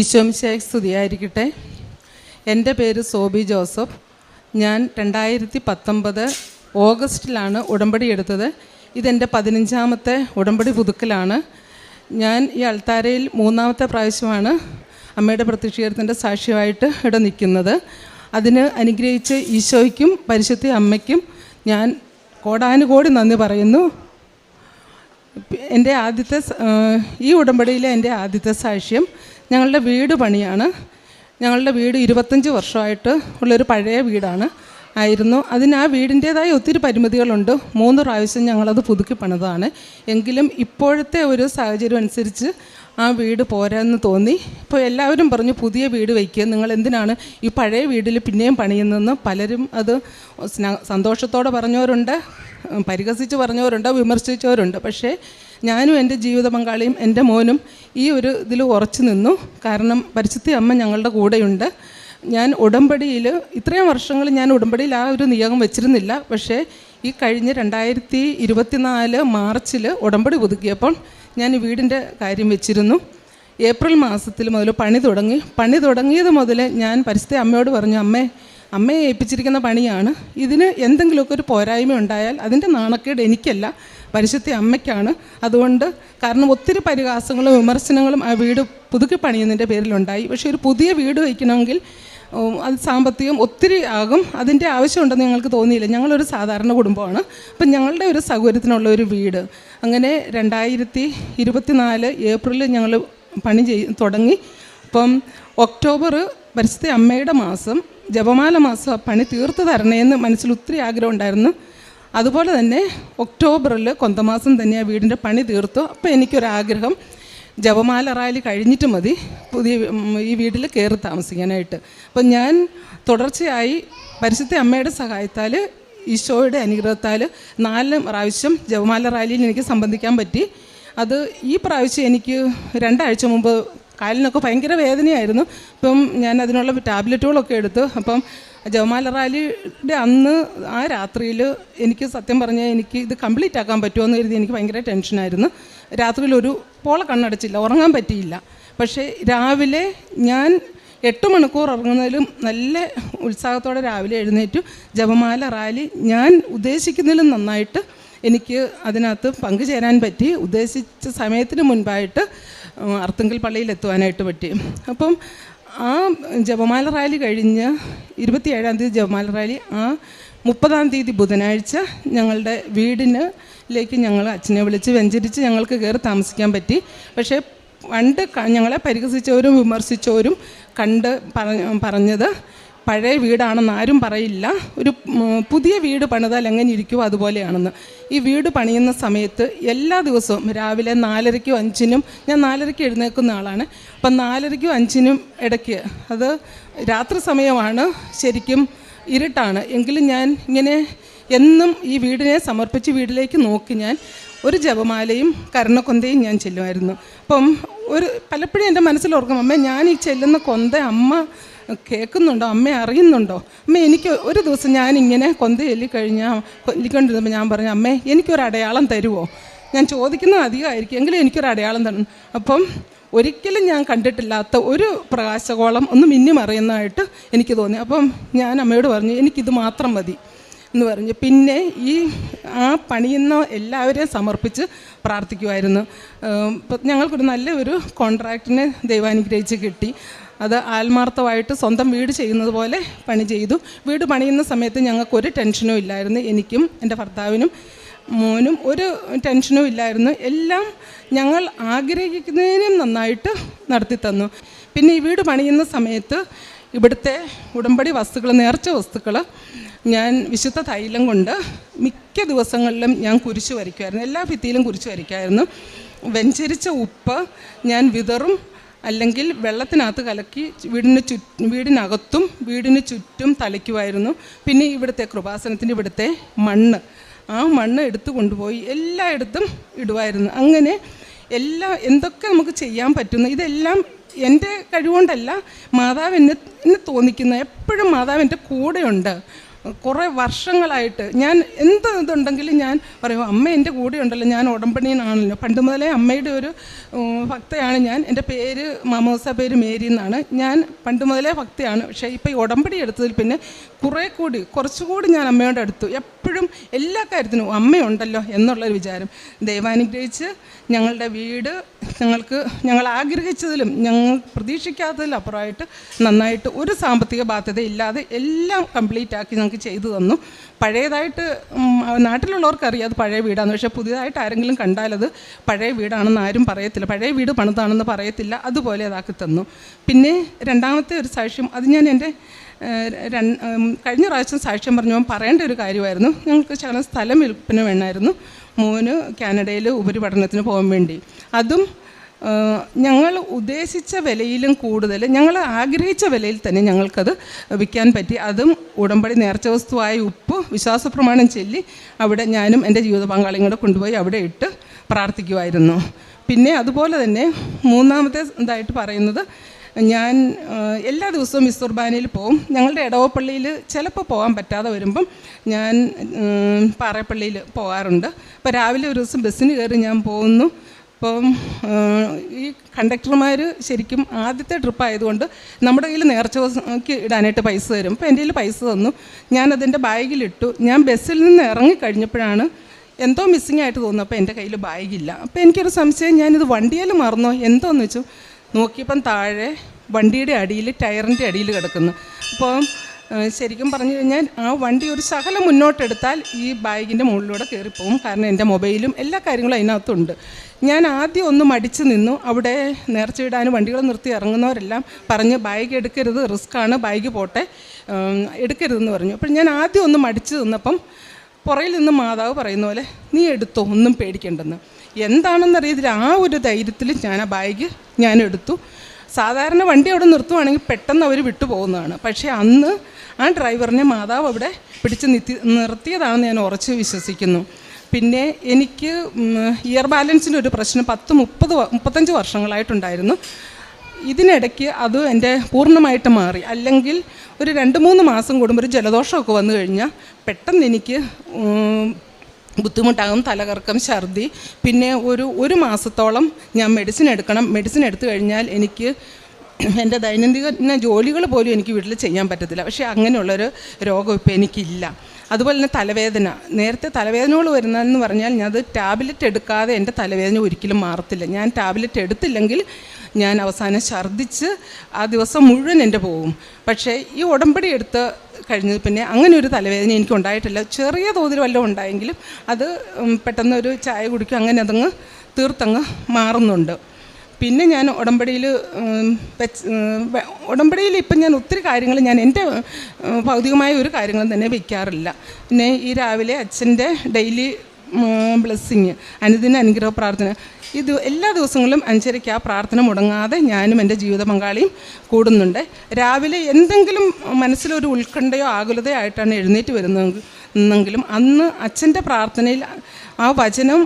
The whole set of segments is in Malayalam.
ഈശോമിശായ സ്തുതിയായിരിക്കട്ടെ. എന്റെ പേര് സോബി ജോസഫ്. ഞാൻ രണ്ടായിരത്തി പത്തൊമ്പത് ഓഗസ്റ്റിലാണ് ഉടമ്പടി എടുത്തത്. ഇതെന്റെ പതിനഞ്ചാമത്തെ ഉടമ്പടി പുതുക്കലാണ്. ഞാൻ ഈ അൾത്താരയിൽ മൂന്നാമത്തെ പ്രാവശ്യമാണ് അമ്മയുടെ പ്രത്യക്ഷീകരണത്തിന്റെ സാക്ഷ്യമായിട്ട് ഇവിടെ നിൽക്കുന്നത്. അതിന് അനുഗ്രഹിച്ച് ഈശോയ്ക്കും പരിശുദ്ധ അമ്മയ്ക്കും ഞാൻ കോടാനുകോടി നന്ദി പറയുന്നു. എന്റെ ആദ്യത്തെ ഈ ഉടമ്പടിയിലെ എന്റെ ആദ്യത്തെ സാക്ഷ്യം ഞങ്ങളുടെ വീട് പണിയാണ്. ഞങ്ങളുടെ വീട് ഇരുപത്തഞ്ച് വർഷമായിട്ട് ഉള്ളൊരു പഴയ വീടാണ്. ആയിരുന്നു. അതിന് ആ വീടിന്റേതായ ഒത്തിരി പരിമിതികളുണ്ട്. മൂന്ന് പ്രാവശ്യം ഞങ്ങളത് പുതുക്കി പണിതാണ്. എങ്കിലും ഇപ്പോഴത്തെ ഒരു സാഹചര്യം അനുസരിച്ച് ആ വീട് പോരാന്ന് തോന്നി. ഇപ്പോൾ എല്ലാവരും പറഞ്ഞു പുതിയ വീട് വയ്ക്കുക നിങ്ങൾ എന്തിനാണ് ഈ പഴയ വീട്ടിൽ പിന്നെയും പണിയുന്നതെന്ന്? പലരും അത് സ്ന- സന്തോഷത്തോടെ പറഞ്ഞവരുണ്ട് പരിഹസിച്ച് പറഞ്ഞവരുണ്ട് വിമർശിച്ചവരുണ്ട്. പക്ഷേ ഞാനും എന്റെ ജീവിത പങ്കാളിയും എന്റെ മോനും ഈ ഒരു ഇതിൽ ഉറച്ചു നിന്നു. കാരണം പരിശുദ്ധി അമ്മ ഞങ്ങളുടെ കൂടെയുണ്ട്. ഞാൻ ഉടമ്പടിയിൽ ഇത്രയും വർഷങ്ങൾ ഞാൻ ഉടമ്പടിയിൽ ആ ഒരു നിയോഗം വെച്ചിരുന്നില്ല. പക്ഷേ ഈ കഴിഞ്ഞ രണ്ടായിരത്തി ഇരുപത്തിനാല് മാർച്ചിൽ ഉടമ്പടി പുതുക്കിയപ്പോൾ ഞാൻ വീടിന്റെ കാര്യം വെച്ചിരുന്നു. ഏപ്രിൽ മാസത്തിൽ മുതൽ പണി തുടങ്ങി. പണി തുടങ്ങിയത് മുതൽ ഞാൻ പരിസ്ഥിതി അമ്മയോട് പറഞ്ഞു അമ്മേ അമ്മയെ ഏൽപ്പിച്ചിരിക്കുന്ന പണിയാണ്. ഇതിന് എന്തെങ്കിലുമൊക്കെ ഒരു പോരായ്മ ഉണ്ടായാൽ അതിന്റെ നാണക്കേട് എനിക്കല്ല. പരിശുദ്ധ അമ്മയ്ക്കാണ്. അതുകൊണ്ട് കാരണം ഒത്തിരി പരിഹാസങ്ങളും വിമർശനങ്ങളും ആ വീട് പുതുക്കി പണിയുന്നതിന്റെ പേരിലുണ്ടായി. പക്ഷേ ഒരു പുതിയ വീട് വയ്ക്കണമെങ്കിൽ അത് സാമ്പത്തികം ഒത്തിരി ആകും. അതിന്റെ ആവശ്യമുണ്ടെന്ന് ഞങ്ങൾക്ക് തോന്നിയില്ല. ഞങ്ങളൊരു സാധാരണ കുടുംബമാണ്. അപ്പം ഞങ്ങളുടെ ഒരു സൗകര്യത്തിനുള്ള ഒരു വീട്. അങ്ങനെ രണ്ടായിരത്തി ഇരുപത്തിനാല് ഏപ്രിലിൽ ഞങ്ങൾ പണി ചെയ് തുടങ്ങി. അപ്പം ഒക്ടോബർ പരിസ്ഥിതി അമ്മയുടെ മാസം ജപമാല മാസം പണി തീർത്ത് തരണേന്ന് മനസ്സിൽ ഒത്തിരി ആഗ്രഹം ഉണ്ടായിരുന്നു. അതുപോലെ തന്നെ ഒക്ടോബറിൽ കൊന്തമാസം തന്നെ ആ വീടിന്റെ പണി തീർത്തു. അപ്പോൾ എനിക്കൊരാഗ്രഹം ജപമാല റാലി കഴിഞ്ഞിട്ട് മതി പുതിയ ഈ വീട്ടിൽ കയറി താമസിക്കാനായിട്ട്. അപ്പം ഞാൻ തുടർച്ചയായി പരിശുദ്ധ അമ്മയുടെ സഹായത്താൽ ഈശോയുടെ അനുഗ്രഹത്താൽ നാല് പ്രാവശ്യം ജപമാല റാലിയിൽ എനിക്ക് സംബന്ധിക്കാൻ പറ്റി. അത് ഈ പ്രാവശ്യം എനിക്ക് രണ്ടാഴ്ച മുമ്പ് കാലിനൊക്കെ ഭയങ്കര വേദനയായിരുന്നു. അപ്പം ഞാൻ അതിനുള്ള ടാബ്ലറ്റുകളൊക്കെ എടുത്തു അപ്പം ജവമാല റാലിയുടെ അന്ന് ആ രാത്രിയിൽ എനിക്ക് സത്യം പറഞ്ഞാൽ എനിക്ക് ഇത് കംപ്ലീറ്റ് ആക്കാൻ പറ്റുമോ എന്ന് കരുതി എനിക്ക് ഭയങ്കര ടെൻഷനായിരുന്നു. രാത്രിയിൽ ഒരു പോള കണ്ണടച്ചില്ല ഉറങ്ങാൻ പറ്റിയില്ല. പക്ഷേ രാവിലെ ഞാൻ എട്ട് മണിക്കൂർ ഉറങ്ങുന്നതിലും നല്ല ഉത്സാഹത്തോടെ രാവിലെ എഴുന്നേറ്റു. ജപമാല റാലി ഞാൻ ഉദ്ദേശിക്കുന്നതിലും നന്നായിട്ട് എനിക്ക് അതിനകത്ത് പങ്കുചേരാൻ പറ്റി. ഉദ്ദേശിച്ച സമയത്തിന് മുൻപായിട്ട് അർത്തുങ്കൽ പള്ളിയിൽ എത്തുവാനായിട്ട് പറ്റി. അപ്പം ആ ജപമാല റാലി കഴിഞ്ഞ് ഇരുപത്തിയേഴാം തീയതി ജപമാല റാലി ആ മുപ്പതാം തീയതി ബുധനാഴ്ച ഞങ്ങളുടെ വീടിനിലേക്ക് ഞങ്ങൾ അച്ഛനെ വിളിച്ച് വെഞ്ചരിച്ച് ഞങ്ങൾക്ക് കയറി താമസിക്കാൻ പറ്റി. പക്ഷേ പണ്ട് ഞങ്ങളെ പരിഹസിച്ചവരും വിമർശിച്ചവരും കണ്ട് പറഞ്ഞ പറഞ്ഞത് പഴയ വീടാണെന്ന് ആരും പറയില്ല. ഒരു പുതിയ വീട് പണിതാൽ എങ്ങനെ അതുപോലെയാണെന്ന്. ഈ വീട് പണിയുന്ന സമയത്ത് എല്ലാ ദിവസവും രാവിലെ നാലരയ്ക്കും അഞ്ചിനും ഞാൻ നാലരയ്ക്ക് എഴുന്നേൽക്കുന്ന ആളാണ്. അപ്പം നാലരയ്ക്കും അഞ്ചിനും ഇടയ്ക്ക് അത് രാത്രി സമയമാണ് ശരിക്കും ഇരുട്ടാണ്. എങ്കിലും ഞാൻ ഇങ്ങനെ എന്നും ഈ വീടിനെ സമർപ്പിച്ച് വീട്ടിലേക്ക് നോക്കി ഞാൻ ഒരു ജപമാലയും കരണക്കൊന്തയും ഞാൻ ചെല്ലുമായിരുന്നു. അപ്പം ഒരു പലപ്പോഴും എന്റെ മനസ്സിൽ ഓർക്കും അമ്മ ഞാൻ ഈ ചെല്ലുന്ന കൊന്ത അമ്മ കേൾക്കുന്നുണ്ടോ? അമ്മ അറിയുന്നുണ്ടോ? അമ്മ എനിക്ക് ഒരു ദിവസം ഞാൻ ഇങ്ങനെ കൊന്ത ചൊല്ലിക്കഴിഞ്ഞാൽ ചൊല്ലിക്കൊണ്ടിരുന്നപ്പോൾ ഞാൻ പറഞ്ഞു അമ്മേ എനിക്കൊരു അടയാളം തരുമോ ഞാൻ ചോദിക്കുന്നത് അധികമായിരിക്കും. എങ്കിലും എനിക്കൊരു അടയാളം തരണം. അപ്പം ഒരിക്കലും ഞാൻ കണ്ടിട്ടില്ലാത്ത ഒരു പ്രകാശകോളം ഒന്ന് മിന്നിമറിയുന്നതായിട്ട് എനിക്ക് തോന്നി. അപ്പം ഞാൻ അമ്മയോട് പറഞ്ഞു എനിക്കിത് മാത്രം മതി. എന്ന് പറഞ്ഞു. പിന്നെ ഈ ആ പണിയുന്ന എല്ലാവരെയും സമർപ്പിച്ച് പ്രാർത്ഥിക്കുമായിരുന്നു ഞങ്ങൾക്കൊരു നല്ല ഒരു കോൺട്രാക്റ്റിനെ ദൈവാനുഗ്രഹിച്ച് കിട്ടി. അത് ആത്മാർത്ഥമായിട്ട് സ്വന്തം വീട് ചെയ്യുന്നത് പോലെ പണി ചെയ്തു. വീട് പണിയുന്ന സമയത്ത് ഞങ്ങൾക്കൊരു ടെൻഷനും ഇല്ലായിരുന്നു. എനിക്കും എന്റെ ഭർത്താവിനും മോനും ഒരു ടെൻഷനും ഇല്ലായിരുന്നു. എല്ലാം ഞങ്ങൾ ആഗ്രഹിക്കുന്നതിനും നന്നായിട്ട് നടത്തി തന്നു. പിന്നെ ഈ വീട് പണിയുന്ന സമയത്ത് ഇവിടുത്തെ ഉടമ്പടി വസ്തുക്കൾ നേർച്ച വസ്തുക്കൾ ഞാൻ വിശുദ്ധ തൈലം കൊണ്ട് മിക്ക ദിവസങ്ങളിലും ഞാൻ കുരിശ് വരയ്ക്കുമായിരുന്നു. എല്ലാ ഭിത്തിയിലും കുരിശ് വരയ്ക്കുമായിരുന്നു വെഞ്ചരിച്ച ഉപ്പ് ഞാൻ വിതറും അല്ലെങ്കിൽ വെള്ളത്തിനകത്ത് കലക്കി വീടിന് ചു വീടിനകത്തും വീടിന് ചുറ്റും തളിക്കുമായിരുന്നു. പിന്നെ ഇവിടുത്തെ കൃപാസനത്തിന്റെ ഇവിടുത്തെ മണ്ണ്. ആ മണ്ണ് എടുത്തു കൊണ്ടുപോയി എല്ലായിടത്തും ഇടുമായിരുന്നു. അങ്ങനെ എല്ലാ എന്തൊക്കെ നമുക്ക് ചെയ്യാൻ പറ്റുന്നു ഇതെല്ലാം എന്റെ കഴിവുകൊണ്ടല്ല മാതാവ് എന്നെ എന്നെ തോന്നിക്കുന്ന എപ്പോഴും മാതാവ് എന്റെ കൂടെയുണ്ട്. കുറേ വർഷങ്ങളായിട്ട് ഞാൻ എന്ത് ഇതുണ്ടെങ്കിലും ഞാൻ പറയും അമ്മ എന്റെ കൂടെ ഉണ്ടല്ലോ ഞാൻ ഉടമ്പടിയനാണല്ലോ പണ്ട് മുതലേ അമ്മയുടെ ഒരു ഭക്തയാണ് ഞാൻ. എന്റെ പേര് മാമോസ പേര് മേരി എന്നാണ്. ഞാൻ പണ്ട് മുതലേ ഭക്തയാണ്. പക്ഷേ ഇപ്പോൾ ഈ ഉടമ്പടി എടുത്തതിൽ പിന്നെ കുറേ കൂടി കുറച്ചുകൂടി ഞാൻ അമ്മയോട് അടുത്തു. എപ്പോഴും എല്ലാ കാര്യത്തിനും അമ്മയുണ്ടല്ലോ എന്നുള്ളൊരു വിചാരം. ദൈവാനുഗ്രഹിച്ച് ഞങ്ങളുടെ വീട് ഞങ്ങൾക്ക് ഞങ്ങൾ ആഗ്രഹിച്ചതിലും ഞങ്ങൾ പ്രതീക്ഷിക്കാത്തതിലും അപ്പുറമായിട്ട് നന്നായിട്ട് ഒരു സാമ്പത്തിക ബാധ്യത ഇല്ലാതെ എല്ലാം കംപ്ലീറ്റ് ആക്കി ഞങ്ങൾക്ക് ചെയ്തു തന്നു. പഴയതായിട്ട് നാട്ടിലുള്ളവർക്ക് അറിയാതെ പഴയ വീടാണ്. പക്ഷേ പുതിയതായിട്ട് ആരെങ്കിലും കണ്ടാലത് പഴയ വീടാണെന്ന് ആരും പറയത്തില്ല. പഴയ വീട് പണിതാണെന്ന് പറയത്തില്ല. അതുപോലെ അതാക്കി തന്നു. പിന്നെ രണ്ടാമത്തെ ഒരു സാക്ഷ്യം അത് ഞാൻ എന്റെ കഴിഞ്ഞ പ്രാവശ്യം സാക്ഷ്യം പറഞ്ഞപ്പോൾ പറയേണ്ട ഒരു കാര്യമായിരുന്നു. ഞങ്ങൾക്ക് ശകലം സ്ഥലം വിൽപ്പന വേണമായിരുന്നു. മോന് കാനഡയിൽ ഉപരിപഠനത്തിന് പോകാൻ വേണ്ടി. അതും ഞങ്ങൾ ഉദ്ദേശിച്ച വിലയിലും കൂടുതൽ ഞങ്ങൾ ആഗ്രഹിച്ച വിലയിൽ തന്നെ ഞങ്ങൾക്കത് വിൽക്കാൻ പറ്റി. അതും ഉടമ്പടി നേർച്ച വസ്തുവായ ഉപ്പ് വിശ്വാസപ്രമാണം ചൊല്ലി അവിടെ ഞാനും എന്റെ ജീവിത പങ്കാളിയും കൂടെ കൊണ്ടുപോയി അവിടെ ഇട്ട് പ്രാർത്ഥിക്കുമായിരുന്നു പിന്നെ അതുപോലെ തന്നെ മൂന്നാമത്തെ ഇതായിട്ട് പറയുന്നത് ഞാൻ എല്ലാ ദിവസവും മിസ് കുർബാനയിൽ പോവും. ഞങ്ങളുടെ ഇടവപ്പള്ളിയിൽ ചിലപ്പോൾ പോകാൻ പറ്റാതെ വരുമ്പം ഞാൻ പാറപ്പള്ളിയിൽ പോകാറുണ്ട്. അപ്പോൾ രാവിലെ ഒരു ദിവസം ബസ്സിന് കയറി ഞാൻ പോകുന്നു. അപ്പം ഈ കണ്ടക്ടർമാർ ശരിക്കും ആദ്യത്തെ ട്രിപ്പ് ആയതുകൊണ്ട് നമ്മുടെ കയ്യിൽ നേർച്ചയ്ക്ക് ഇടാനായിട്ട് പൈസ തരും. അപ്പോൾ എന്റെ കയ്യിൽ പൈസ തന്നു. ഞാനതിന്റെ ബാഗിലിട്ടു. ഞാൻ ബസ്സിൽ നിന്ന് ഇറങ്ങിക്കഴിഞ്ഞപ്പോഴാണ് എന്തോ മിസ്സിങ് ആയിട്ട് തോന്നുന്നു. അപ്പോൾ എന്റെ കയ്യിൽ ബാഗില്ല. അപ്പോൾ എനിക്കൊരു സംശയം ഞാനിത് വണ്ടിയിൽ മറന്നോ? എന്തോന്ന് വെച്ചു? നോക്കിയപ്പം താഴെ വണ്ടിയുടെ അടിയിൽ ടയറിന്റെ അടിയിൽ കിടക്കുന്നു. അപ്പോൾ ശരിക്കും പറഞ്ഞു കഴിഞ്ഞാൽ ആ വണ്ടി ഒരു ശകലം മുന്നോട്ടെടുത്താൽ ഈ ബാഗിന്റെ മുകളിലൂടെ കയറിപ്പോവും. കാരണം എന്റെ മൊബൈലും എല്ലാ കാര്യങ്ങളും അതിനകത്തുണ്ട്. ഞാൻ ആദ്യം ഒന്ന് മടിച്ച് നിന്നു. അവിടെ നേർച്ചയിടാൻ വണ്ടികൾ നിർത്തി ഇറങ്ങുന്നവരെല്ലാം പറഞ്ഞ് ബാഗ് എടുക്കരുത് റിസ്ക്കാണ് ബാഗ് പോട്ടെ. എടുക്കരുതെന്ന് പറഞ്ഞു. അപ്പോൾ ഞാൻ ആദ്യം ഒന്ന് മടിച്ച് നിന്നപ്പം പുറയിൽ നിന്ന് മാതാവ് പറയുന്ന പോലെ നീ എടുത്തോ ഒന്നും പേടിക്കേണ്ടെന്ന്. എന്താണെന്നറിയത്തില്ല ആ ഒരു ധൈര്യത്തിൽ ഞാൻ ആ ബാഗ് ഞാൻ എടുത്തു. സാധാരണ വണ്ടി അവിടെ നിർത്തുവാണെങ്കിൽ പെട്ടെന്ന് അവർ വിട്ടു പോകുന്നതാണ്. പക്ഷേ അന്ന് ആ ഡ്രൈവറിനെ മാതാവ് അവിടെ പിടിച്ച് നിർത്തി നിർത്തിയതാണെന്ന് ഞാൻ ഉറച്ച് വിശ്വസിക്കുന്നു. പിന്നെ എനിക്ക് ഇയർ ബാലൻസിന്റെ ഒരു പ്രശ്നം പത്ത് മുപ്പത് മുപ്പത്തഞ്ച് വർഷങ്ങളായിട്ടുണ്ടായിരുന്നു. ഇതിനിടയ്ക്ക് അത് എന്റെ പൂർണമായിട്ട് മാറി. അല്ലെങ്കിൽ ഒരു രണ്ട് മൂന്ന് മാസം കൂടുമ്പോൾ ഒരു ജലദോഷമൊക്കെ വന്നു കഴിഞ്ഞാൽ പെട്ടെന്ന് എനിക്ക് ബുദ്ധിമുട്ടാകും തലകറക്കം ഛർദി. പിന്നെ ഒരു ഒരു മാസത്തോളം ഞാൻ മെഡിസിൻ എടുക്കണം. മെഡിസിൻ എടുത്തു കഴിഞ്ഞാൽ എനിക്ക് എന്റെ ദൈനംദിന ജോലികൾ പോലും എനിക്ക് വീട്ടിൽ ചെയ്യാൻ പറ്റത്തില്ല. പക്ഷേ അങ്ങനെയുള്ളൊരു രോഗം ഇപ്പോൾ എനിക്കില്ല. അതുപോലെ തന്നെ തലവേദന. നേരത്തെ തലവേദനകൾ വരുന്നതെന്ന് പറഞ്ഞാൽ ഞാൻ അത് ടാബ്ലറ്റ് എടുക്കാതെ എന്റെ തലവേദന ഒരിക്കലും മാറത്തില്ല. ഞാൻ ടാബ്ലറ്റ് എടുത്തില്ലെങ്കിൽ ഞാൻ അവസാനം ഛർദ്ദിച്ച് ആ ദിവസം മുഴുവൻ എന്റെ പോകും പക്ഷേ ഈ ഉടമ്പടി എടുത്ത് കഴിഞ്ഞത് പിന്നെ അങ്ങനെ ഒരു തലവേദന എനിക്ക് ഉണ്ടായിട്ടില്ല. ചെറിയ തോതിൽ വല്ലതും ഉണ്ടായെങ്കിലും അത് പെട്ടെന്ന് ഒരു ചായ കുടിക്കും. അങ്ങനെ അതങ്ങ് തീർത്തങ്ങ് മാറുന്നുണ്ട്. പിന്നെ ഞാൻ ഉടമ്പടിയിൽ വെച്ച് ഉടമ്പടിയിൽ ഇപ്പം ഞാൻ ഒത്തിരി കാര്യങ്ങൾ ഞാൻ എന്റെ ഭൗതികമായ ഒരു കാര്യങ്ങളും തന്നെ വയ്ക്കാറില്ല പിന്നെ ഈ രാവിലെ അച്ഛന്റെ ഡെയിലി ബ്ലെസ്സിങ് അനുദിന അനുഗ്രഹ പ്രാർത്ഥന ഇത് എല്ലാ ദിവസങ്ങളിലും അഞ്ചരയ്ക്ക് ആ പ്രാർത്ഥന മുടങ്ങാതെ ഞാനും എന്റെ ജീവിത പങ്കാളിയും കൂടുന്നുണ്ട്. രാവിലെ എന്തെങ്കിലും മനസ്സിലൊരു ഉത്കണ്ഠയോ ആകുലതയോ ആയിട്ടാണ് എഴുന്നേറ്റ് വരുന്നതെങ്കിലും അന്ന് അച്ഛന്റെ പ്രാർത്ഥനയിൽ ആ വചനം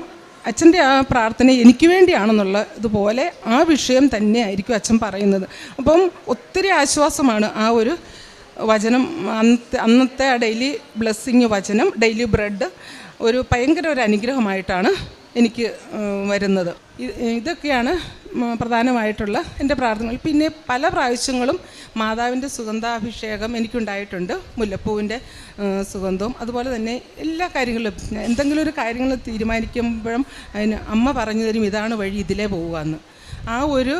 അച്ഛന്റെ ആ പ്രാർത്ഥന എനിക്ക് വേണ്ടിയാണെന്നുള്ള ഇതുപോലെ ആ വിഷയം തന്നെയായിരിക്കും അച്ഛൻ പറയുന്നത്. അപ്പം ഒത്തിരി ആശ്വാസമാണ് ആ ഒരു വചനം. അന്നത്തെ അന്നത്തെ ആ ഡെയിലി ബ്ലെസ്സിങ് വചനം ഡെയിലി ബ്രെഡ് ഒരു ഭയങ്കര ഒരു അനുഗ്രഹമായിട്ടാണ് എനിക്ക് വരുന്നത്. ഇതൊക്കെയാണ് പ്രധാനമായിട്ടുള്ള എന്റെ പ്രാർത്ഥനകൾ. പിന്നെ പല പ്രാവശ്യങ്ങളും മാതാവിന്റെ സുഗന്ധാഭിഷേകം എനിക്കുണ്ടായിട്ടുണ്ട്. മുല്ലപ്പൂവിന്റെ സുഗന്ധവും. അതുപോലെ തന്നെ എല്ലാ കാര്യങ്ങളും എന്തെങ്കിലും ഒരു കാര്യങ്ങൾ തീരുമാനിക്കുമ്പോഴും അതിന് അമ്മ പറഞ്ഞു തരും ഇതാണ് വഴി ഇതിലേ എന്ന് ആ ഒരു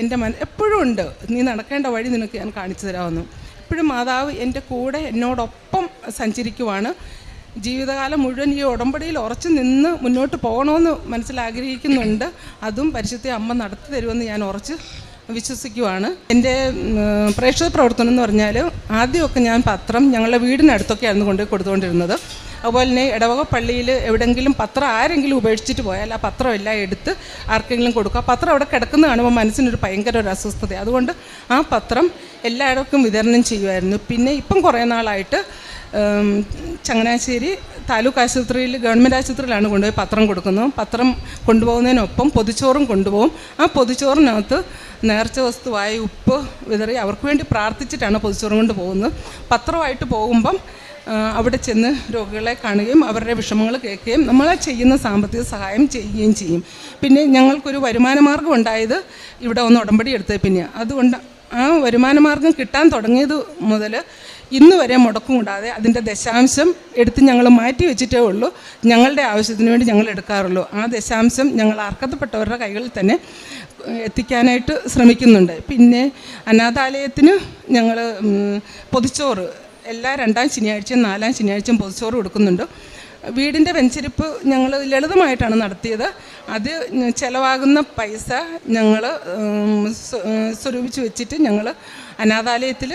എന്റെ മന എപ്പോഴും ഉണ്ട്. നീ നടക്കേണ്ട വഴി നിനക്ക് ഞാൻ കാണിച്ചു തരാമെന്ന്. എപ്പോഴും മാതാവ് എന്റെ കൂടെ എന്നോടൊപ്പം സഞ്ചരിക്കുവാണ്. ജീവിതകാലം മുഴുവൻ ഈ ഉടമ്പടിയിൽ ഉറച്ചു നിന്ന് മുന്നോട്ട് പോകണമെന്ന് മനസ്സിലാഗ്രഹിക്കുന്നുണ്ട്. അതും പരിശുദ്ധ അമ്മ നടത്തി തരുമെന്ന് ഞാൻ ഉറച്ച് വിശ്വസിക്കുവാണ്. എന്റെ പ്രേക്ഷക പ്രവർത്തനം എന്ന് പറഞ്ഞാൽ ആദ്യമൊക്കെ ഞാൻ പത്രം ഞങ്ങളുടെ വീടിനടുത്തൊക്കെയായിരുന്നു കൊണ്ട് കൊടുത്തുകൊണ്ടിരുന്നത്. അതുപോലെ തന്നെ ഇടവക പള്ളിയിൽ എവിടെയെങ്കിലും പത്രം ആരെങ്കിലും ഉപേക്ഷിച്ചിട്ട് പോയാൽ ആ പത്രം എല്ലാം എടുത്ത് ആർക്കെങ്കിലും കൊടുക്കുക. പത്രം അവിടെ കിടക്കുന്ന കാണുമ്പോൾ മനസ്സിനൊരു ഭയങ്കര ഒരു അസ്വസ്ഥത. അതുകൊണ്ട് ആ പത്രം എല്ലായിടത്തും വിതരണം ചെയ്യുമായിരുന്നു. പിന്നെ ഇപ്പം കുറേ നാളായിട്ട് ചങ്ങനാശ്ശേരി താലൂക്ക് ആശുപത്രിയിൽ ഗവൺമെന്റ് ആശുപത്രിയിലാണ് കൊണ്ടുപോയി പത്രം കൊടുക്കുന്നത് പത്രം കൊണ്ടുപോകുന്നതിനൊപ്പം പൊതിച്ചോറും കൊണ്ടുപോകും. ആ പൊതിച്ചോറിനകത്ത് നേർച്ച വസ്തുവായി ഉപ്പ് വിതറി അവർക്ക് വേണ്ടി പ്രാർത്ഥിച്ചിട്ടാണ് പൊതിച്ചോറും കൊണ്ട് പോകുന്നത്. പത്രമായിട്ട് പോകുമ്പം അവിടെ ചെന്ന് രോഗികളെ കാണുകയും അവരുടെ വിഷമങ്ങൾ കേൾക്കുകയും നമ്മൾ ചെയ്യുന്ന സാമ്പത്തിക സഹായം ചെയ്യുകയും ചെയ്യും. പിന്നെ ഞങ്ങൾക്കൊരു വരുമാന മാർഗം ഉണ്ടായത് ഇവിടെ ഒന്ന് ഉടമ്പടി എടുത്തത് പിന്നെ അതുകൊണ്ട് ആ വരുമാന മാർഗം കിട്ടാൻ തുടങ്ങിയത് മുതൽ ഇന്ന് വരെ മുടക്കം കൂടാതെ അതിന്റെ ദശാംശം എടുത്ത് ഞങ്ങൾ മാറ്റി വെച്ചിട്ടേ ഉള്ളൂ. ഞങ്ങളുടെ ആവശ്യത്തിന് വേണ്ടി ഞങ്ങൾ എടുക്കാറുള്ളൂ. ആ ദശാംശം ഞങ്ങൾ അർഹതപ്പെട്ടവരുടെ കൈകളിൽ തന്നെ എത്തിക്കാനായിട്ട് ശ്രമിക്കുന്നുണ്ട്. പിന്നെ അനാഥാലയത്തിന് ഞങ്ങൾ പൊതിച്ചോറ് എല്ലാ രണ്ടാം ശനിയാഴ്ചയും നാലാം ശനിയാഴ്ചയും പൊതിച്ചോറ് കൊടുക്കുന്നുണ്ട്. വീടിന്റെ വെഞ്ചരിപ്പ് ഞങ്ങൾ ലളിതമായിട്ടാണ് നടത്തിയത്. അത് ചിലവാകുന്ന പൈസ ഞങ്ങൾ സ്വരൂപിച്ച് വെച്ചിട്ട് ഞങ്ങൾ അനാഥാലയത്തിൽ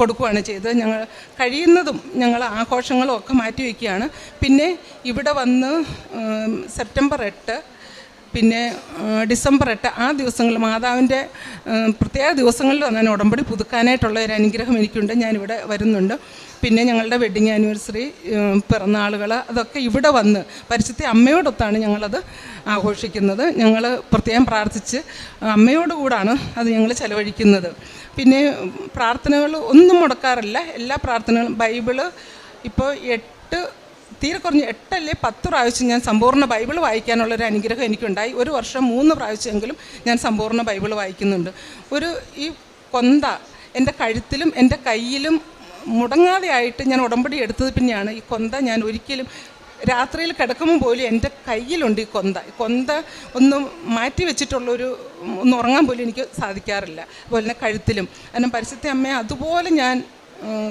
കൊടുക്കുകയാണ് ചെയ്തത്. ഞങ്ങൾ കഴിയുന്നതും ഞങ്ങൾ ആഘോഷങ്ങളും ഒക്കെ മാറ്റി വയ്ക്കുകയാണ്. പിന്നെ ഇവിടെ വന്ന് സെപ്റ്റംബർ എട്ട് പിന്നെ ഡിസംബർ എട്ട് ആ ദിവസങ്ങളിൽ മാതാവിന്റെ പ്രത്യേക ദിവസങ്ങളിൽ വന്നാൽ ഉടമ്പടി പുതുക്കാനായിട്ടുള്ള ഒരു അനുഗ്രഹം എനിക്കുണ്ട്. ഞാനിവിടെ വരുന്നുണ്ട്. പിന്നെ ഞങ്ങളുടെ വെഡ്ഡിങ് ആനിവേഴ്സറി പിറന്നാളുകൾ അതൊക്കെ ഇവിടെ വന്ന് പരിശുദ്ധ അമ്മയോടൊത്താണ് ഞങ്ങളത് ആഘോഷിക്കുന്നത്. ഞങ്ങൾ പ്രത്യേകം പ്രാർത്ഥിച്ച് അമ്മയോടുകൂടാണ് അത് ഞങ്ങൾ ചെലവഴിക്കുന്നത്. പിന്നെ പ്രാർത്ഥനകൾ ഒന്നും മുടക്കാറില്ല. എല്ലാ പ്രാർത്ഥനകളും ബൈബിൾ ഇപ്പോൾ എട്ട് തീരെ കുറഞ്ഞ് എട്ടല്ലേ പത്ത് പ്രാവശ്യം ഞാൻ സമ്പൂർണ ബൈബിൾ വായിക്കാനുള്ളൊരു അനുഗ്രഹം എനിക്കുണ്ടായി. ഒരു വർഷം മൂന്ന് പ്രാവശ്യമെങ്കിലും ഞാൻ സമ്പൂർണ ബൈബിൾ വായിക്കുന്നുണ്ട്. ഒരു ഈ കൊന്ത എന്റെ കഴുത്തിലും എന്റെ കയ്യിലും മുടങ്ങാതെ ആയിട്ട് ഞാൻ ഉടമ്പടി എടുത്തത് പിന്നെയാണ്. ഈ കൊന്ത ഞാൻ ഒരിക്കലും രാത്രിയിൽ കിടക്കുമ്പോൾ പോലും എന്റെ കയ്യിലുണ്ട് ഈ കൊന്ത. കൊന്ത ഒന്ന് മാറ്റി വെച്ചിട്ടുള്ളൊരു ഒന്ന് ഉറങ്ങാൻ പോലും എനിക്ക് സാധിക്കാറില്ല. അതുപോലെ തന്നെ കഴുത്തിലും. കാരണം പരിശുദ്ധ അമ്മയെ അതുപോലെ ഞാൻ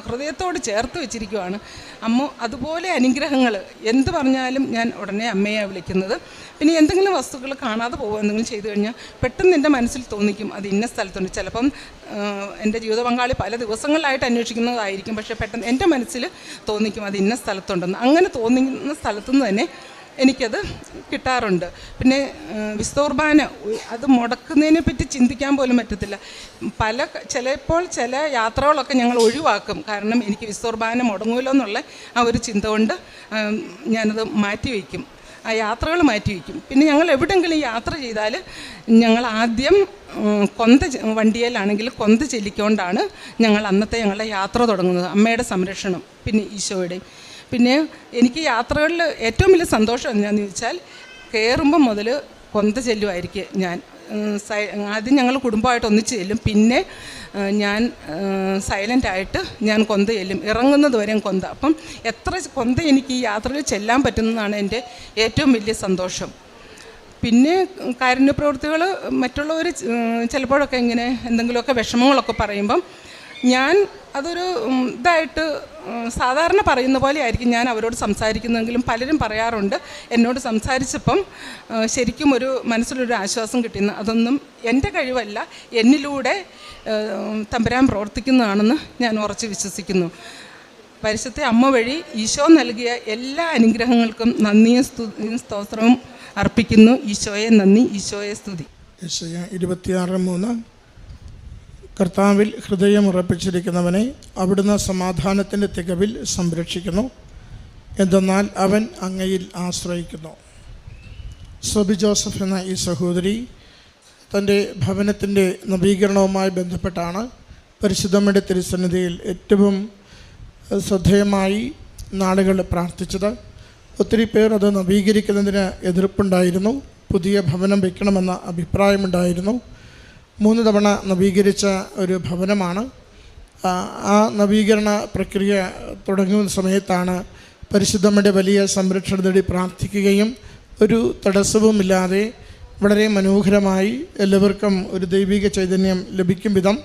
ഹൃദയത്തോട് ചേർത്ത് വെച്ചിരിക്കുവാണ്. അമ്മ അതുപോലെ അനുഗ്രഹങ്ങൾ എന്ത് പറഞ്ഞാലും ഞാൻ ഉടനെ അമ്മയെ വിളിക്കുന്നത്. പിന്നെ എന്തെങ്കിലും വസ്തുക്കൾ കാണാതെ പോകുക എന്തെങ്കിലും ചെയ്തു കഴിഞ്ഞാൽ പെട്ടെന്ന് എന്റെ മനസ്സിൽ തോന്നിക്കും അത് ഇന്ന സ്ഥലത്തുണ്ട്. ചിലപ്പം എന്റെ ജീവിത പങ്കാളി പല ദിവസങ്ങളിലായിട്ട് അന്വേഷിക്കുന്നതായിരിക്കും പക്ഷേ പെട്ടെന്ന് എന്റെ മനസ്സിൽ തോന്നിക്കും അത് ഇന്ന സ്ഥലത്തുണ്ടെന്ന്. അങ്ങനെ തോന്നിക്കുന്ന സ്ഥലത്തുനിന്ന് തന്നെ എനിക്കത് കിട്ടാറുണ്ട്. പിന്നെ വിസ്തോർബാന അത് മുടക്കുന്നതിനെ പറ്റി ചിന്തിക്കാൻ പോലും പറ്റത്തില്ല. പല ചിലപ്പോൾ ചില യാത്രകളൊക്കെ ഞങ്ങൾ ഒഴിവാക്കും. കാരണം എനിക്ക് വിസ്തോർബാന മുടങ്ങുമല്ലോ എന്നുള്ള ആ ഒരു ചിന്ത കൊണ്ട് ഞാനത് മാറ്റിവെക്കും ആ യാത്രകൾ മാറ്റിവെക്കും പിന്നെ ഞങ്ങൾ എവിടെയെങ്കിലും യാത്ര ചെയ്താൽ ഞങ്ങൾ ആദ്യം കൊന്ത വണ്ടിയിലാണെങ്കിൽ കൊന്ത ചെല്ലിക്കൊണ്ടാണ് ഞങ്ങൾ അന്നത്തെ ഞങ്ങളുടെ യാത്ര തുടങ്ങുന്നത്. അമ്മയുടെ സംരക്ഷണം പിന്നെ ഈശോയുടെയും. പിന്നെ എനിക്ക് യാത്രകളിൽ ഏറ്റവും വലിയ സന്തോഷം എന്താണെന്ന് ചോദിച്ചാൽ കയറുമ്പം മുതൽ കൊന്ത ചെല്ലുമായിരിക്കും ഞാൻ. ആദ്യം ഞങ്ങൾ കുടുംബമായിട്ട് ഒന്നിച്ച് ചെല്ലും. പിന്നെ ഞാൻ സൈലന്റ് ആയിട്ട് ഞാൻ കൊന്ത ചെല്ലും. ഇറങ്ങുന്നത് വരെയും കൊന്ത. അപ്പം എത്ര കൊന്ത എനിക്ക് ഈ യാത്രയിൽ ചെല്ലാൻ പറ്റുന്നതാണ് എന്റെ ഏറ്റവും വലിയ സന്തോഷം. പിന്നെ കാരുണ്യ പ്രവൃത്തികൾ മറ്റുള്ളവർ ചിലപ്പോഴൊക്കെ ഇങ്ങനെ എന്തെങ്കിലുമൊക്കെ വിഷമങ്ങളൊക്കെ പറയുമ്പം ഞാൻ അതൊരു ഇതായിട്ട് സാധാരണ പറയുന്ന പോലെ ആയിരിക്കും ഞാൻ അവരോട് സംസാരിക്കുന്നതെങ്കിലും പലരും പറയാറുണ്ട്. എന്നോട് സംസാരിച്ചപ്പം ശരിക്കും ഒരു മനസ്സിലൊരു ആശ്വാസം കിട്ടുന്നു അതൊന്നും എന്റെ കഴിവല്ല എന്നിലൂടെ തമ്പരാൻ പ്രവർത്തിക്കുന്നതാണെന്ന് ഞാൻ ഉറച്ച് വിശ്വസിക്കുന്നു. പരിശുദ്ധ അമ്മ വഴി ഈശോ നൽകിയ എല്ലാ അനുഗ്രഹങ്ങൾക്കും നന്ദിയും സ്തുതിയും സ്തോത്രവും അർപ്പിക്കുന്നു. ഈശോയെ നന്ദി ഈശോയെ സ്തുതി. ഇരുപത്തിയാറ് മൂന്ന്. കർത്താവിൽ ഹൃദയം ഉറപ്പിച്ചിരിക്കുന്നവനെ അവിടുന്ന് സമാധാനത്തിന്റെ തികവിൽ സംരക്ഷിക്കുന്നു. എന്തെന്നാൽ അവൻ അങ്ങയിൽ ആശ്രയിക്കുന്നു. സബി ജോസഫ് എന്ന ഈ സഹോദരി തന്റെ ഭവനത്തിന്റെ നവീകരണവുമായി ബന്ധപ്പെട്ടാണ് പരിശുദ്ധമ്മയുടെ തിരുസന്നിധിയിൽ ഏറ്റവും ശ്രദ്ധേയമായി നാളുകൾ പ്രാർത്ഥിച്ചത്. ഒത്തിരി പേർ അത് നവീകരിക്കുന്നതിന് എതിർപ്പുണ്ടായിരുന്നു. പുതിയ ഭവനം വയ്ക്കണമെന്ന അഭിപ്രായമുണ്ടായിരുന്നു. മൂന്ന് തവണ നവീകരിച്ച ഒരു ഭവനമാണ്. ആ, നവീകരണ പ്രക്രിയ തുടങ്ങുന്ന സമയത്താണ് പരിശുദ്ധമ്മയുടെ വലിയ സംരക്ഷണ തേടി പ്രാർത്ഥിക്കുകയും ഒരു തടസ്സവുമില്ലാതെ വളരെ മനോഹരമായി എല്ലാവർക്കും ഒരു ദൈവിക ചൈതന്യം ലഭിക്കും വിധം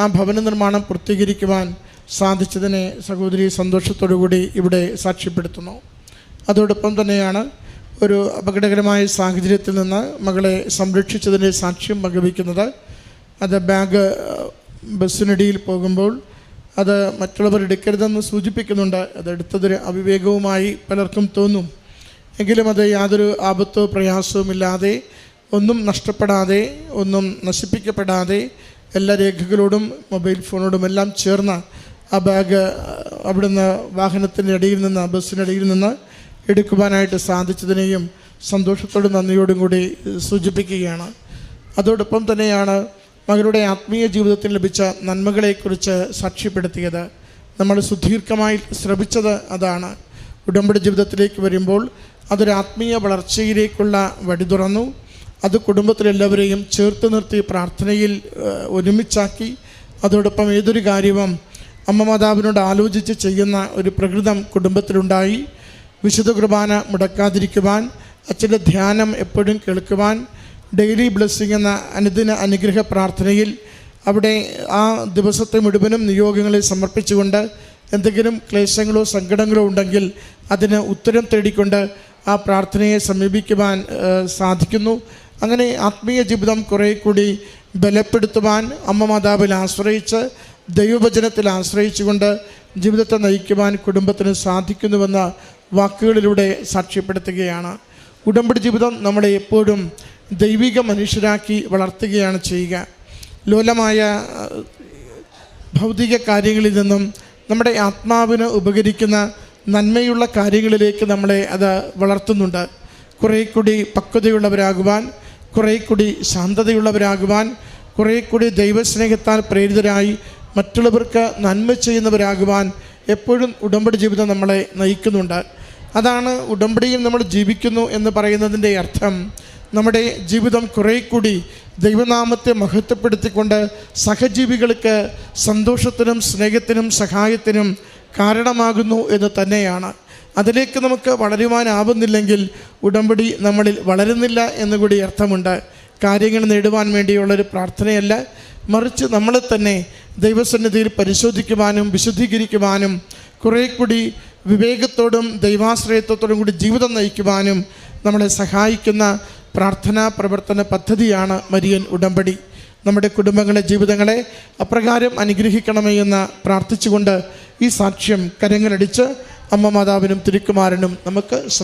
ആ ഭവന നിർമ്മാണം പൂർത്തീകരിക്കുവാൻ സാധിച്ചതിനെ സഹോദരി സന്തോഷത്തോടു കൂടി ഇവിടെ സാക്ഷ്യപ്പെടുത്തുന്നു. അതോടൊപ്പം തന്നെയാണ് ഒരു അപകടകരമായ സാഹചര്യത്തിൽ നിന്ന് മകളെ സംരക്ഷിച്ചതിന്റെ സാക്ഷ്യം പങ്കുവയ്ക്കുന്നത് അത് ബാഗ് ബസ്സിനിടയിൽ പോകുമ്പോൾ അത് മറ്റുള്ളവർ എടുക്കരുതെന്ന് സൂചിപ്പിക്കുന്നുണ്ട്. അത് എടുത്തതൊരു അവിവേകവുമായി പലർക്കും തോന്നും. എങ്കിലും അത് യാതൊരു ആപത്തോ പ്രയാസവും ഇല്ലാതെ ഒന്നും നഷ്ടപ്പെടാതെ ഒന്നും നശിപ്പിക്കപ്പെടാതെ എല്ലാ രേഖകളോടും മൊബൈൽ ഫോണോടും എല്ലാം ചേർന്ന് ആ ബാഗ് അവിടുന്ന് വാഹനത്തിന്റെ ഇടയിൽ നിന്ന് ബസ്സിനിടയിൽ നിന്ന് എടുക്കുവാനായിട്ട് സാധിച്ചതിനെയും സന്തോഷത്തോടും നന്ദിയോടും കൂടി സൂചിപ്പിക്കുകയാണ്. അതോടൊപ്പം തന്നെയാണ് മകളുടെ ആത്മീയ ജീവിതത്തിൽ ലഭിച്ച നന്മകളെക്കുറിച്ച് സാക്ഷ്യപ്പെടുത്തിയത്. നമ്മൾ സുദീർഘമായി ശ്രമിച്ചത് അതാണ്. ഉടമ്പടി ജീവിതത്തിലേക്ക് വരുമ്പോൾ അതൊരു ആത്മീയ വളർച്ചയിലേക്കുള്ള വഴി തുറന്നു. അത് കുടുംബത്തിലെല്ലാവരെയും ചേർത്ത് നിർത്തി പ്രാർത്ഥനയിൽ ഒരുമിച്ചാക്കി. അതോടൊപ്പം ഏതൊരു കാര്യവും അമ്മ മാതാവിനോട് ആലോചിച്ച് ചെയ്യുന്ന ഒരു പ്രകൃതം കുടുംബത്തിലുണ്ടായി. വിശുദ്ധ കുർബാന മുടക്കാതിരിക്കുവാൻ അച്ഛന്റെ ധ്യാനം എപ്പോഴും കേൾക്കുവാൻ ഡെയിലി ബ്ലെസ്സിങ് എന്ന അനുദിന അനുഗ്രഹ പ്രാർത്ഥനയിൽ അവിടെ ആ ദിവസത്തെ മുഴുവനും നിയോഗങ്ങളെ സമർപ്പിച്ചുകൊണ്ട് എന്തെങ്കിലും ക്ലേശങ്ങളോ സങ്കടങ്ങളോ ഉണ്ടെങ്കിൽ അതിന് ഉത്തരം തേടിക്കൊണ്ട് ആ പ്രാർത്ഥനയെ സമീപിക്കുവാൻ സാധിക്കുന്നു. അങ്ങനെ ആത്മീയ ജീവിതം കുറേ കൂടി ബലപ്പെടുത്തുവാൻ അമ്മ മാതാവിൽ ആശ്രയിച്ച് ദൈവവചനത്തിൽ ആശ്രയിച്ചുകൊണ്ട് ജീവിതത്തെ നയിക്കുവാൻ കുടുംബത്തിന് സാധിക്കുന്നുവെന്ന വാക്കുകളിലൂടെ സാക്ഷ്യപ്പെടുത്തുകയാണ്. ഉടമ്പടി ജീവിതം നമ്മളെ എപ്പോഴും ദൈവിക മനുഷ്യരാക്കി വളർത്തുകയാണ് ചെയ്യുക. ലോലമായ ഭൗതിക കാര്യങ്ങളിൽ നിന്നും നമ്മുടെ ആത്മാവിന് ഉപകരിക്കുന്ന നന്മയുള്ള കാര്യങ്ങളിലേക്ക് നമ്മളെ അത് വളർത്തുന്നുണ്ട്. കുറേ കൂടി പക്വതയുള്ളവരാകുവാൻ കുറേ കൂടി ശാന്തതയുള്ളവരാകുവാൻ കുറേ കൂടി ദൈവസ്നേഹത്താൽ പ്രേരിതരായി മറ്റുള്ളവർക്ക് നന്മ ചെയ്യുന്നവരാകുവാൻ എപ്പോഴും ഉടമ്പടി ജീവിതം നമ്മളെ നയിക്കുന്നുണ്ട്. അതാണ് ഉടമ്പടിയിൽ നമ്മൾ ജീവിക്കുന്നു എന്ന് പറയുന്നതിന്റെ അർത്ഥം. നമ്മുടെ ജീവിതം കുറേ കൂടി ദൈവനാമത്തെ മഹത്വപ്പെടുത്തിക്കൊണ്ട് സഹജീവികൾക്ക് സന്തോഷത്തിനും സ്നേഹത്തിനും സഹായത്തിനും കാരണമാകുന്നു എന്ന് തന്നെയാണ്. അതിലേക്ക് നമുക്ക് വളരുവാനാവുന്നില്ലെങ്കിൽ ഉടമ്പടി നമ്മളിൽ വളരുന്നില്ല എന്നുകൂടി അർത്ഥമുണ്ട്. കാര്യങ്ങൾ നേടുവാൻ വേണ്ടിയുള്ളൊരു പ്രാർത്ഥനയല്ല മറിച്ച് നമ്മളെ തന്നെ ദൈവസന്നിധിയിൽ പരിശോധിക്കുവാനും വിശുദ്ധീകരിക്കുവാനും കുറേ കൂടി വിവേകത്തോടും ദൈവാശ്രയത്വത്തോടും കൂടി ജീവിതം നയിക്കുവാനും നമ്മളെ സഹായിക്കുന്ന പ്രാർത്ഥനാ പ്രവർത്തന പദ്ധതിയാണ് മരിയൻ ഉടമ്പടി. നമ്മുടെ കുടുംബങ്ങളെ ജീവിതങ്ങളെ അപ്രകാരം അനുഗ്രഹിക്കണമേ എന്ന് പ്രാർത്ഥിച്ചുകൊണ്ട് ഈ സാക്ഷ്യം കരങ്ങളടിച്ച് അമ്മ മാതാവിനും തിരുക്കുമാരനും നമുക്ക്